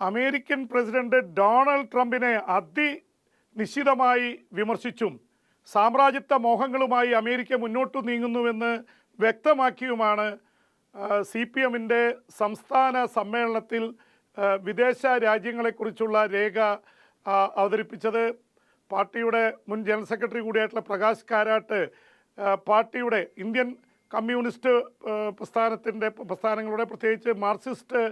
American president Donald ട്രംപിനെ അതിനിശ്ചിതമായി വിമർശിച്ചും സാമ്രാജ്യത്വ മോഹങ്ങളുമായി America മുന്നോട്ട് നീങ്ങുന്നുവെന്ന് വ്യക്തമാക്കിയുമാണ് സി പി എമ്മിന്റെ സംസ്ഥാന സമ്മേളനത്തിൽ വിദേശ രാജ്യങ്ങളെക്കുറിച്ചുള്ള രേഖ അവതരിപ്പിച്ചത്. പാർട്ടിയുടെ മുൻ ജനറൽ സെക്രട്ടറി കൂടിയായിട്ടുള്ള പ്രകാശ് കാരാട്ട് പാർട്ടിയുടെ ഇന്ത്യൻ കമ്മ്യൂണിസ്റ്റ് പ്രസ്ഥാനത്തിന്റെ പ്രസ്ഥാനങ്ങളുടെ പ്രത്യേകിച്ച് മാർക്സിസ്റ്റ്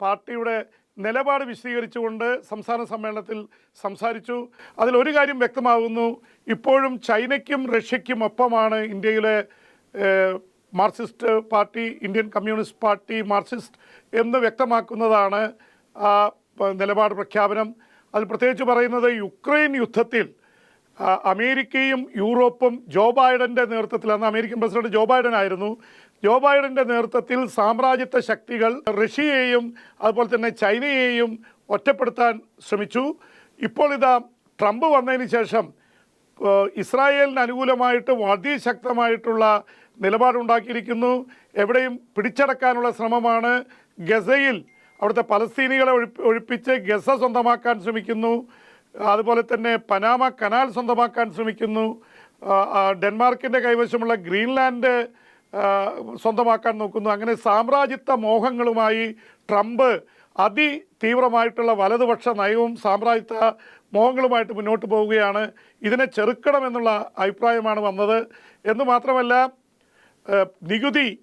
പാർട്ടിയുടെ നിലപാട് വിശദീകരിച്ചുകൊണ്ട് സംസ്ഥാന സമ്മേളനത്തിൽ സംസാരിച്ചു. അതിലൊരു കാര്യം വ്യക്തമാകുന്നു. ഇപ്പോഴും ചൈനയ്ക്കും റഷ്യയ്ക്കും ഒപ്പമാണ് ഇന്ത്യയിലെ Marxist party Indian communist party Marxist എന്ന് വ്യക്തമാക്കുന്നതാണ് ആ നിലപാട് പ്രഖ്യാപനം. അതിൽ പ്രത്യേകിച്ച് പറയുന്നത് യുക്രൈൻ യുദ്ധത്തിൽ അമേരിക്കയും യൂറോപ്പും ജോ ബൈഡന്റെ നേതൃത്വത്തിൽ അന്ന് അമേരിക്കൻ പ്രസിഡന്റ് ജോ ബൈഡൻ ആയിരുന്നു. ജോ ബൈഡന്റെ നേതൃത്വത്തിൽ സാമ്രാജ്യത്വ ശക്തികൾ റഷ്യയെയും അതുപോലെ തന്നെ ചൈനയെയും ഒറ്റപ്പെടുത്താൻ ശ്രമിച്ചു. ഇപ്പോൾ ഇതാ ട്രംപ് വന്നതിന് ശേഷം ഇസ്രായേലിന് അനുകൂലമായിട്ട് അതിശക്തമായിട്ടുള്ള നിലപാടുണ്ടാക്കിയിരിക്കുന്നു. എവിടെയും പിടിച്ചടക്കാനുള്ള ശ്രമമാണ്. ഗസയിൽ അവിടുത്തെ പലസ്തീനികളെ ഒഴിപ്പി ഒഴിപ്പിച്ച് ഗസ സ്വന്തമാക്കാൻ ശ്രമിക്കുന്നു. അതുപോലെ തന്നെ പനാമ കനാൽ സ്വന്തമാക്കാൻ ശ്രമിക്കുന്നു. ഡെൻമാർക്കിന്റെ കൈവശമുള്ള ഗ്രീൻലാൻഡ് സ്വന്തമാക്കാൻ നോക്കുന്നു. അങ്ങനെ സാമ്രാജ്യത്വ മോഹങ്ങളുമായി ട്രംപ് അതിതീവ്രമായിട്ടുള്ള വലതുപക്ഷ നയവും സാമ്രാജ്യത്വ മോഹങ്ങളുമായിട്ട് മുന്നോട്ട് പോവുകയാണ്. ഇതിനെ ചെറുക്കണമെന്നുള്ള അഭിപ്രായമാണ് വന്നത്. എന്ന് മാത്രമല്ല നികുതി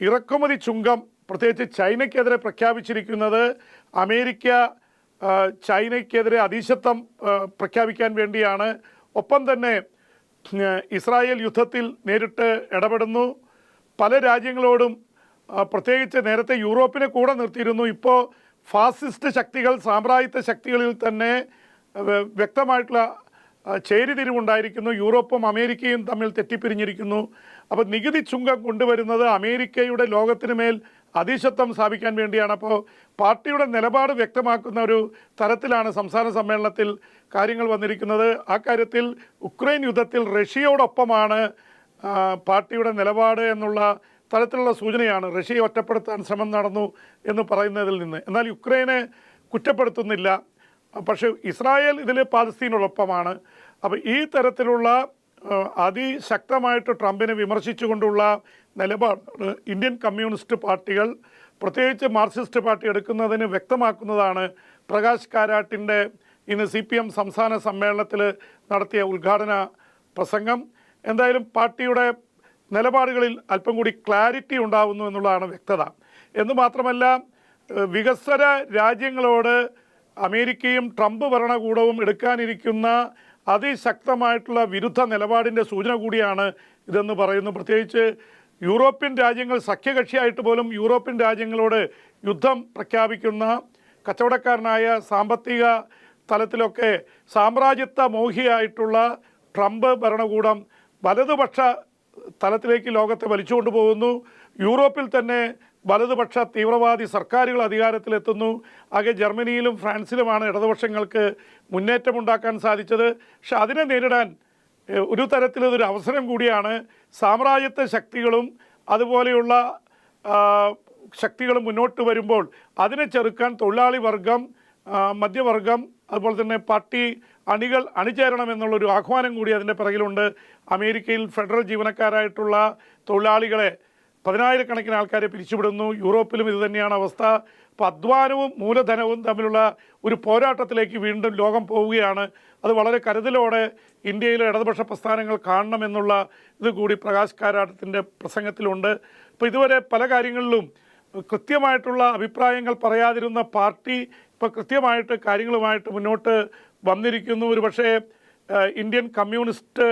ഇറക്കുമതി ചുങ്കം പ്രത്യേകിച്ച് ചൈനയ്ക്കെതിരെ പ്രഖ്യാപിച്ചിരിക്കുന്നത് അമേരിക്ക ചൈനയ്ക്കെതിരെ അതീശത്വം പ്രഖ്യാപിക്കാൻ വേണ്ടിയാണ്. ഒപ്പം തന്നെ ഇസ്രായേൽ യുദ്ധത്തിൽ നേരിട്ട് ഇടപെടുന്നു. പല രാജ്യങ്ങളോടും പ്രത്യേകിച്ച് നേരത്തെ യൂറോപ്പിനെ കൂടെ നിർത്തിയിരുന്നു. ഇപ്പോൾ ഫാസിസ്റ്റ് ശക്തികൾ സാമ്പ്രായത്വ ശക്തികളിൽ തന്നെ വ്യക്തമായിട്ടുള്ള ചേരിതിരിവുണ്ടായിരിക്കുന്നു. യൂറോപ്പും അമേരിക്കയും തമ്മിൽ തെറ്റിപ്പിരിഞ്ഞിരിക്കുന്നു. അപ്പോൾ നികുതി ചുങ്കം കൊണ്ടുവരുന്നത് അമേരിക്കയുടെ ലോകത്തിന് മേൽ അതീശത്വം സ്ഥാപിക്കാൻ വേണ്ടിയാണ്. അപ്പോൾ പാർട്ടിയുടെ നിലപാട് വ്യക്തമാക്കുന്ന ഒരു തരത്തിലാണ് സംസ്ഥാന സമ്മേളനത്തിൽ കാര്യങ്ങൾ വന്നിരിക്കുന്നത്. ആ കാര്യത്തിൽ ഉക്രൈൻ യുദ്ധത്തിൽ റഷ്യയോടൊപ്പമാണ് പാർട്ടിയുടെ നിലപാട് എന്നുള്ള തരത്തിലുള്ള സൂചനയാണ് റഷ്യയെ ഒറ്റപ്പെടുത്താൻ ശ്രമം നടന്നു എന്ന് പറയുന്നതിൽ നിന്ന്. എന്നാൽ യുക്രൈനെ കുറ്റപ്പെടുത്തുന്നില്ല. പക്ഷേ ഇസ്രായേൽ ഇതിൽ പാലസ്തീനോടൊപ്പമാണ്. അപ്പോൾ ഈ തരത്തിലുള്ള അതിശക്തമായിട്ട് ട്രംപിനെ വിമർശിച്ചുകൊണ്ടുള്ള നിലപാടാണ് ഇന്ത്യൻ കമ്മ്യൂണിസ്റ്റ് പാർട്ടികൾ പ്രത്യേകിച്ച് മാർക്സിസ്റ്റ് പാർട്ടി എടുക്കുന്നതിന് വ്യക്തമാക്കുന്നതാണ് പ്രകാശ് കാരാട്ടിന്റെ ഇന്ന് സി പി എം സംസ്ഥാന സമ്മേളനത്തിൽ നടത്തിയ ഉദ്ഘാടന പ്രസംഗം. എന്തായാലും പാർട്ടിയുടെ നിലപാടുകളിൽ അല്പം കൂടി ക്ലാരിറ്റി ഉണ്ടാവുന്നു എന്നുള്ളതാണ് വ്യക്തത. എന്ന് മാത്രമല്ല വികസ്വര രാജ്യങ്ങളോട് അമേരിക്കയും ട്രംപ് ഭരണകൂടവും എടുക്കാനിരിക്കുന്ന അതിശക്തമായിട്ടുള്ള വിരുദ്ധ നിലപാടിന്റെ സൂചന കൂടിയാണ് ഇതെന്ന് പറയുന്നു. പ്രത്യേകിച്ച് യൂറോപ്യൻ രാജ്യങ്ങൾ സഖ്യകക്ഷിയായിട്ട് പോലും യൂറോപ്യൻ രാജ്യങ്ങളോട് യുദ്ധം പ്രഖ്യാപിക്കുന്ന കച്ചവടക്കാരനായ സാമ്പത്തിക തലത്തിലൊക്കെ സാമ്രാജ്യത്വ മോഹിയായിട്ടുള്ള ട്രംപ് ഭരണകൂടം വലതുപക്ഷ തലത്തിലേക്ക് ലോകത്തെ വലിച്ചുകൊണ്ടുപോകുന്നു. യൂറോപ്പിൽ തന്നെ വലതുപക്ഷ തീവ്രവാദി സർക്കാരുകൾ അധികാരത്തിലെത്തുന്നു. ആകെ ജർമ്മനിയിലും ഫ്രാൻസിലുമാണ് ഇടതുപക്ഷങ്ങൾക്ക് മുന്നേറ്റമുണ്ടാക്കാൻ സാധിച്ചത്. പക്ഷെ അതിനെ നേരിടാൻ ഒരു തരത്തിലതൊരു അവസരം കൂടിയാണ് സാമ്രാജ്യത്വ ശക്തികളും അതുപോലെയുള്ള ശക്തികൾ മുന്നോട്ട് വരുമ്പോൾ അതിനെ ചെറുക്കാൻ തൊഴിലാളി വർഗം മധ്യവർഗം അതുപോലെ തന്നെ പാർട്ടി അണികൾ അണിചേരണം എന്നുള്ളൊരു ആഹ്വാനം കൂടി അതിന്റെ പിറകിലുണ്ട്. അമേരിക്കയിൽ ഫെഡറൽ ജീവനക്കാരായിട്ടുള്ള തൊഴിലാളികളെ പതിനായിരക്കണക്കിന് ആൾക്കാരെ പിരിച്ചുവിടുന്നു. യൂറോപ്പിലും ഇത് തന്നെയാണ് അവസ്ഥ. അപ്പോൾ അധ്വാനവും മൂലധനവും തമ്മിലുള്ള ഒരു പോരാട്ടത്തിലേക്ക് വീണ്ടും ലോകം പോവുകയാണ്. അത് വളരെ കരുതലോടെ ഇന്ത്യയിലെ ഇടതുപക്ഷ പ്രസ്ഥാനങ്ങൾ കാണണമെന്നുള്ള ഇത് കൂടി പ്രകാശ് കാരാട്ടത്തിന്റെ പ്രസംഗത്തിലുണ്ട്. അപ്പോൾ ഇതുവരെ പല കാര്യങ്ങളിലും കൃത്യമായിട്ടുള്ള അഭിപ്രായങ്ങൾ പറയാതിരുന്ന പാർട്ടി ഇപ്പോൾ കൃത്യമായിട്ട് കാര്യങ്ങളുമായിട്ട് മുന്നോട്ട് വന്നിരിക്കുന്നു. ഒരു ഇന്ത്യൻ കമ്മ്യൂണിസ്റ്റ്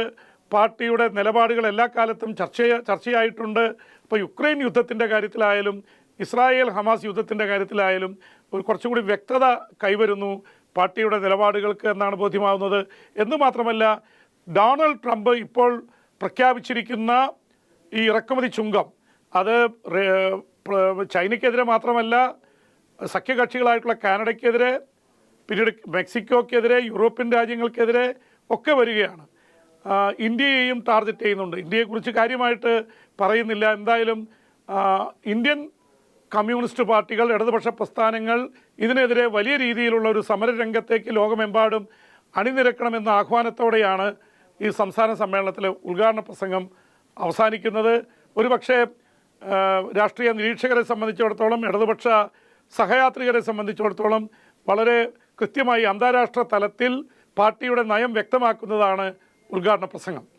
പാർട്ടിയുടെ നിലപാടുകൾ എല്ലാ കാലത്തും ചർച്ച ചർച്ചയായിട്ടുണ്ട്. ഇപ്പോൾ യുക്രൈൻ യുദ്ധത്തിന്റെ കാര്യത്തിലായാലും ഇസ്രായേൽ ഹമാസ് യുദ്ധത്തിന്റെ കാര്യത്തിലായാലും ഒരു കുറച്ചുകൂടി വ്യക്തത കൈവരുന്നു പാർട്ടിയുടെ നിലപാടുകൾക്ക് എന്നാണ് ബോധ്യമാവുന്നത്. എന്ന് മാത്രമല്ല ഡൊണാൾഡ് ട്രംപ് ഇപ്പോൾ പ്രഖ്യാപിച്ചിരിക്കുന്ന ഈ ഇറക്കുമതി ചുങ്കം അത് ചൈനയ്ക്കെതിരെ മാത്രമല്ല സഖ്യകക്ഷികളായിട്ടുള്ള കാനഡയ്ക്കെതിരെ പിന്നീട് മെക്സിക്കോക്കെതിരെ യൂറോപ്യൻ രാജ്യങ്ങൾക്കെതിരെ ഒക്കെ വരികയാണ്. ഇന്ത്യയെയും ടാർഗറ്റ് ചെയ്യുന്നുണ്ട്. ഇന്ത്യയെക്കുറിച്ച് കാര്യമായിട്ട് പറയുന്നില്ല. എന്തായാലും ഇന്ത്യൻ കമ്മ്യൂണിസ്റ്റ് പാർട്ടികൾ ഇടതുപക്ഷ പ്രസ്ഥാനങ്ങൾ ഇതിനെതിരെ വലിയ രീതിയിലുള്ള ഒരു സമരരംഗത്തേക്ക് ലോകമെമ്പാടും അണിനിരക്കണമെന്ന ആഹ്വാനത്തോടെയാണ് ഈ സംസ്ഥാന സമ്മേളനത്തിലെ ഉദ്ഘാടന പ്രസംഗം അവസാനിക്കുന്നത്. ഒരുപക്ഷെ രാഷ്ട്രീയ നിരീക്ഷകരെ സംബന്ധിച്ചിടത്തോളം ഇടതുപക്ഷ സഹയാത്രികരെ സംബന്ധിച്ചിടത്തോളം വളരെ കൃത്യമായി അന്താരാഷ്ട്ര തലത്തിൽ പാർട്ടിയുടെ നയം വ്യക്തമാക്കുന്നതാണ് ഉദ്ഘാടന പ്രസംഗം.